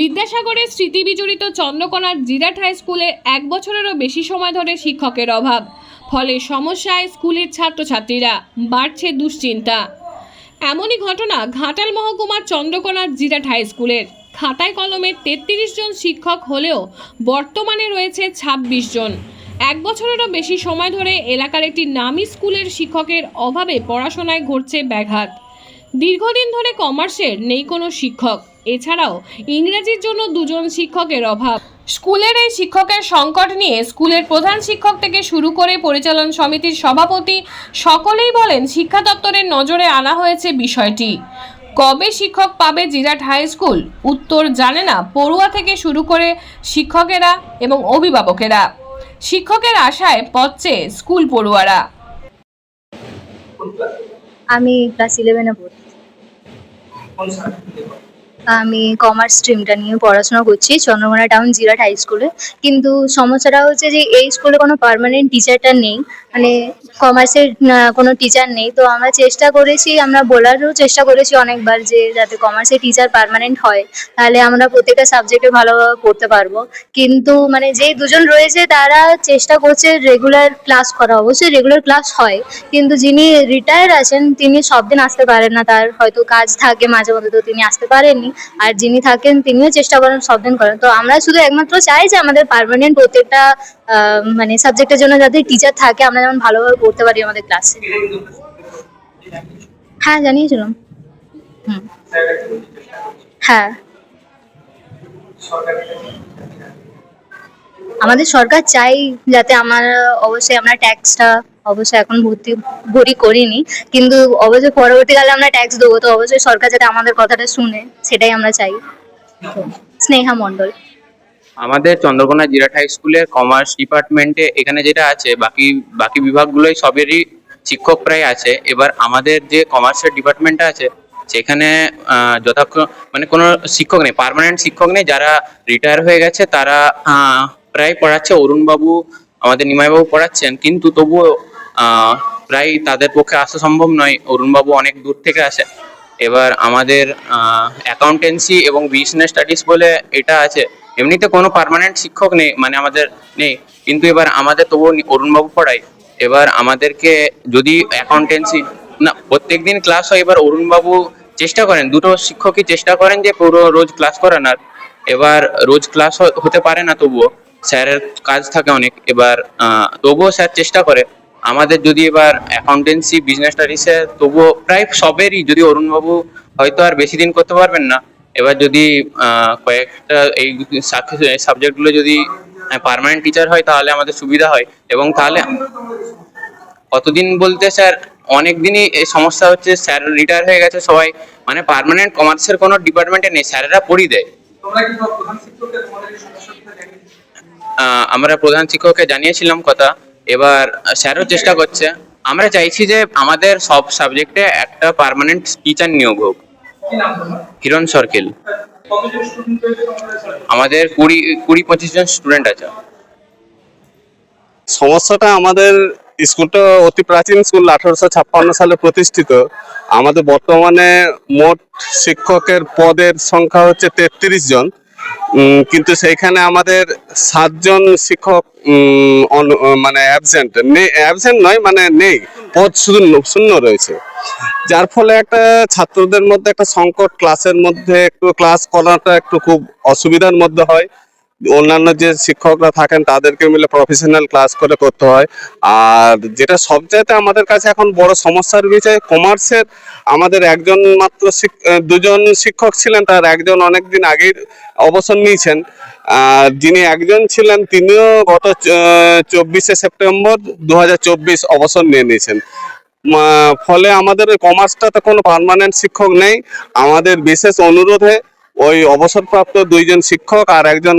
বিদ্যাসাগরের স্মৃতি বিজড়িত চন্দ্রকোনার জিরাট হাই স্কুলে এক বছরেরও বেশি সময় ধরে শিক্ষকের অভাব। ফলে সমস্যায় স্কুলের ছাত্রছাত্রীরা বাড়ছে দুশ্চিন্তা। এমনই ঘটনা ঘাটাল মহকুমার চন্দ্রকোনার জিরাট হাই স্কুলের। খাতায় কলমে তেত্রিশ জন শিক্ষক হলেও বর্তমানে রয়েছে ২৬ জন। এক বছরেরও বেশি সময় ধরে এলাকার একটি নামী স্কুলের শিক্ষকের অভাবে পড়াশোনায় ঘটছে ব্যাঘাত। দীর্ঘদিন ধরে কমার্সের নেই কোনো শিক্ষক। এছাড়াও ইংরেজির জন্য দুজন শিক্ষকের অভাব। স্কুলের এই শিক্ষকের সংকট নিয়ে স্কুলের প্রধান শিক্ষক থেকে শুরু করে পরিচালন সমিতির সভাপতি সকলেই বলেন শিক্ষা দপ্তরের নজরে আনা হয়েছে বিষয়টি। কবে শিক্ষক পাবে জিরাট হাই স্কুল? উত্তর জানে না পড়ুয়া থেকে শুরু করে শিক্ষকেরা এবং অভিভাবকেরা। শিক্ষকের আশায় পথছে স্কুল পড়ুয়ারা। আমি ক্লাস ইলেভেনে পড়ি? আমি কমার্স স্ট্রিমটা নিয়ে পড়াশোনা করছি, চন্দ্রকোনা টাউন জিরাট হাই স্কুলে কিন্তু সমস্যাটা হচ্ছে যে এই স্কুলে কোনো পারমানেন্ট টিচারটা নেই। মানে কমার্সের কোনো টিচার নেই। তো আমরা চেষ্টা করেছি, আমরা বলারও চেষ্টা করেছি অনেকবার যে যাতে কমার্সের টিচার পার্মানেন্ট হয়, তাহলে আমরা প্রত্যেকটা সাবজেক্টে ভালোভাবে পড়তে পারব। কিন্তু মানে যেই দুজন রয়েছে, তারা চেষ্টা করছে রেগুলার ক্লাস করা। অবশ্যই রেগুলার ক্লাস হয়, কিন্তু যিনি রিটায়ার আছেন, তিনি সব দিন আসতে পারেন না। তার হয়তো কাজ থাকে মাঝে মধ্যে, তো তিনি আসতে পারেননি। আর যিনি থাকেন, তিনিও চেষ্টা করেন সব দিন করেন। তো আমরা শুধু একমাত্র চাই যে আমাদের পার্মানেন্ট প্রত্যেকটা মানে সাবজেক্টের জন্য যাতে টিচার থাকে, আমরা যেমন ভালোভাবে পড়তে পারি আমাদের ক্লাসে হ্যাঁ জানিয়েছিলাম। হুম। হ্যাঁ। আমাদের সরকার চাই যাতে আমার অবশ্যই আমরা ট্যাক্সটা অবশ্যই এখন ভর্তি ভরি করিনি কিন্তু অবশ্যই পরবর্তীকালে আমরা ট্যাক্স দেবো। তো অবশ্যই সরকার যাতে আমাদের কথাটা শুনে সেটাই আমরা চাই। স্নেহা মণ্ডল। আমাদের চন্দ্রকোনা হাই স্কুলের কমার্স ডিপার্টমেন্টে এখানে যেটা আছে, বাকি বাকি বিভাগগুলোই সবেরই শিক্ষক প্রায় আছে। এবার আমাদের যে কমার্সের ডিপার্টমেন্টটা আছে, সেখানে যথাক্ষ মানে কোনো শিক্ষক নেই, পার্মানেন্ট শিক্ষক নেই, যারা রিটায়ার হয়ে গেছে, তারা প্রায় পড়াচ্ছে। অরুণবাবু, আমাদের নিমাইবাবু পড়াচ্ছেন, কিন্তু তবুও প্রায় তাদের পক্ষে আসা সম্ভব নয়। অরুণবাবু অনেক দূর থেকে আসে। এবার আমাদের অ্যাকাউন্টেন্সি এবং বিজনেস স্টাডিজ বলে এটা আছে। এমনিতে কোনো পার্মানেন্ট শিক্ষক নেই মানে আমাদের নেই। কিন্তু এবার আমাদের তবুও অরুণবাবু পড়ায়। এবার আমাদেরকে যদি অ্যাকাউন্টেন্সি না প্রত্যেক দিন ক্লাস হয়, এবার অরুণবাবু চেষ্টা করেন। দুটো শিক্ষকই চেষ্টা করেন যে পুরো রোজ ক্লাস করানোর এবার রোজ ক্লাস হতে পারে না তবুও। স্যারের কাজ থাকে অনেক। এবার তবুও স্যার চেষ্টা করে। আমাদের যদি এবার অ্যাকাউন্টেন্সি বিজনেস স্টাডিসে তবুও প্রায় সবেরই। যদি অরুণবাবু হয়তো আর বেশি দিন করতে পারবেন না এবার যদি কয়েকটা এই সাবজেক্টগুলো যদি পার্মানেন্ট টিচার হয় তাহলে আমাদের সুবিধা হয়। এবং তাহলে কতদিন বলতে স্যার অনেক দিনই এই সমস্যা হচ্ছে স্যার রিটায়ার হয়ে গেছে সবাই। মানে পার্মানেন্ট কমার্সের কোনো ডিপার্টমেন্টে নেই স্যারেরা পড়িয়ে দেয়। আমরা প্রধান শিক্ষককে জানিয়েছিলাম কথা। এবার স্যারও চেষ্টা করছে। আমরা চাইছি যে আমাদের সব সাবজেক্টে একটা পার্মানেন্ট টিচার নিয়োগ হোক। হিরণ সর্কেল? আমাদের কুড়ি কুড়ি পঁচিশ জন স্টুডেন্ট আছে। সমস্যাটা আমাদের স্কুলটা অতি প্রাচীন স্কুল আঠারোশো ছাপ্পান্ন সালে প্রতিষ্ঠিত। আমাদের বর্তমানে মোট শিক্ষকের পদের সংখ্যা হচ্ছে তেত্রিশ জন। কিন্তু সেইখানে আমাদের সাতজন শিক্ষক মানে অ্যাবসেন্ট নেই অ্যাবসেন্ট নয় মানে নেই। পদ শূন্য শূন্য রয়েছে। যার ফলে একটা ছাত্রদের মধ্যে একটা সংকট ক্লাসের মধ্যে একটু ক্লাস করাটা একটু খুব অসুবিধার মধ্যে হয়। অন্যান্য যে শিক্ষকরা থাকেন তাদেরকে মিলে প্রফেশনাল ক্লাস করে করতে হয়। আর যেটা সবচাইতে আমাদের কাছে এখন বড় সমস্যার বিষয় কমার্সের আমাদের একজন মাত্র দুজন শিক্ষক ছিলেন, তার একজন অনেকদিন আগেই অবসর নিয়েছেন। আর যিনি একজন ছিলেন, তিনিও গত চব্বিশে সেপ্টেম্বর দু হাজার চব্বিশ অবসর নিয়ে নিয়েছেন। ফলে আমাদের কমার্সটাতে কোনো পার্মানেন্ট শিক্ষক নেই। আমাদের বিশেষ অনুরোধে ওই অবসরপ্রাপ্ত দুইজন শিক্ষক আর একজন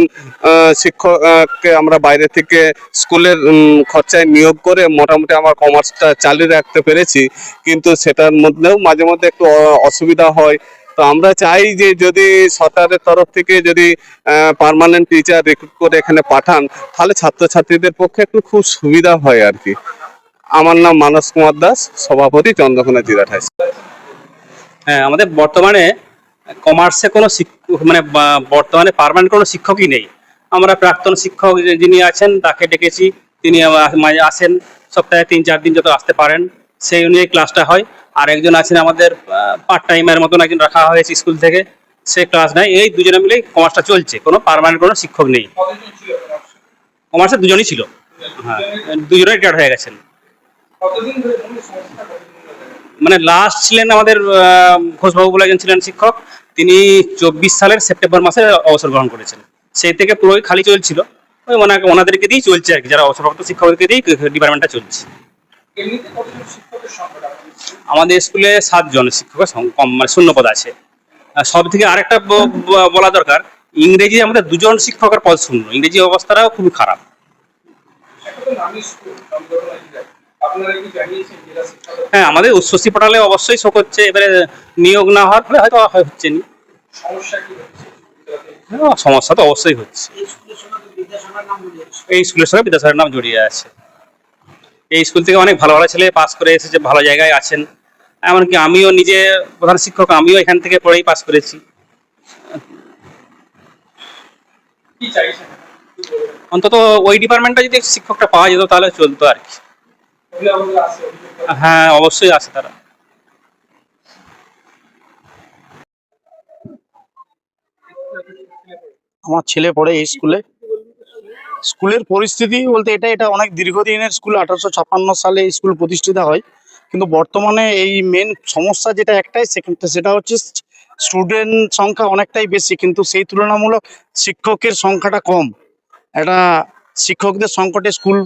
শিক্ষককে আমরা বাইরে থেকে স্কুলের খরচায় নিয়োগ করে মোটামুটি আমার কমার্সটা চালিয়ে রাখতে পেরেছি। কিন্তু সেটার মধ্যেও মাঝে মধ্যে একটু অসুবিধা হয়। তো আমরা চাই যে যদি সরকারের তরফ থেকে যদি পার্মানেন্ট টিচার রিক্রুট করে এখানে পাঠান, তাহলে ছাত্রছাত্রীদের পক্ষে একটু খুব সুবিধা হয় আর কি। আমার নাম মানস কুমার দাস, সভাপতি চন্দ্রকোনা হাই হ্যাঁ আমাদের বর্তমানে কমার্সে কোনো মানে বর্তমানে পার্মানেন্ট কোনো শিক্ষকই নেই। আমরা প্রাক্তন শিক্ষক যিনি আছেন, তাকে ডেকেছি। তিনি আসেন। সপ্তাহে তিন, চার দিন যত আসতে পারেন, সেই অনুযায়ী ক্লাসটা হয়। আর একজন আছেন আমাদের পার্ট টাইমের মতন একজন রাখা হয়েছে স্কুল থেকে। সে ক্লাস নেয়। এই দুজনে মিলেই কমার্সটা চলছে। কোনো পার্মানেন্ট কোনো শিক্ষক নেই? কমার্সে দুজনই ছিল। হ্যাঁ দুজনে রিটায়ার্ড হয়ে গেছেন। মানে লাস্ট ছিলেন আমাদের ঘোষবাবু বলে একজন ছিলেন শিক্ষক তিনি চব্বিশ সালের সেপ্টেম্বর মাসে অবসর গ্রহণ করেছেন। সেই থেকে পুরোই খালি চলছিল। ওই ওনাকে ওনাদেরকে দিয়েই চলছে আর কি যারা অবসরপ্রাপ্ত শিক্ষকদেরকে দিয়েই ডিপার্টমেন্টটা চলছে। আমাদের স্কুলে? সাতজন শিক্ষকের কম মানে শূন্যপদ আছে। সব থেকে আরেকটা বলা দরকার ইংরেজি আমাদের দুজন শিক্ষকের পদ শূন্য। ইংরেজি অবস্থাটাও খুবই খারাপ। হ্যাঁ আমাদের উচ্চশী পোর্টালে অবশ্যই শো করছে এবারে নিয়োগ না হওয়ার ফলে হয়তো হচ্ছে না। সমস্যা হচ্ছে? হ্যাঁ, সমস্যা তো অবশ্যই হচ্ছে। এই স্কুলের সঙ্গে বিদ্যাসাগরের নাম জড়িয়ে আছে। এই স্কুল থেকে অনেক ভালো ভালো ছেলে পাস করে এসেছে ভালো জায়গায় আছেন। এমনকি আমিও নিজে প্রধান শিক্ষক আমিও এখান থেকে পড়েই পাস করেছি? অন্তত ওই ডিপার্টমেন্টটা যদি শিক্ষকটা পাওয়া যেত তাহলে চলতো আর কি অভিভাবকরা আছে অভিযোগ করে। হ্যাঁ অবশ্যই আছে তারা। আমার ছেলে পড়ে এই স্কুলে। স্কুলের পরিস্থিতি বলতে এটা এটা অনেক দীর্ঘদিনের স্কুল, আঠারোশো ছাপ্পান্ন সালে স্কুল প্রতিষ্ঠিত হয়। কিন্তু বর্তমানে এই মেন সমস্যা যেটা একটাই, সেখানটা সেটা হচ্ছে স্টুডেন্ট সংখ্যা অনেকটাই বেশি, কিন্তু সেই তুলনামূলক শিক্ষকের সংখ্যাটা কম। এটা শিক্ষকদের সংকটে স্কুল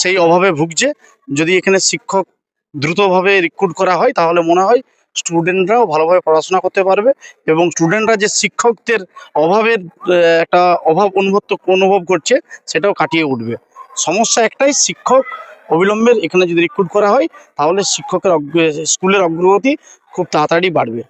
সেই অভাবে ভুগছে। যদি এখানে শিক্ষক দ্রুতভাবে রিক্রুট করা হয়, তাহলে মনে হয় স্টুডেন্টরাও ভালোভাবে পড়াশোনা করতে পারবে এবং স্টুডেন্টরা যে শিক্ষকদের অভাবের একটা অভাব অনুভব অনুভব করছে, সেটাও কাটিয়ে উঠবে। সমস্যা একটাই, শিক্ষক অবিলম্বে এখানে যদি রিক্রুট করা হয়, তাহলে শিক্ষকের স্কুলের অগ্রগতি খুব তাড়াতাড়ি বাড়বে।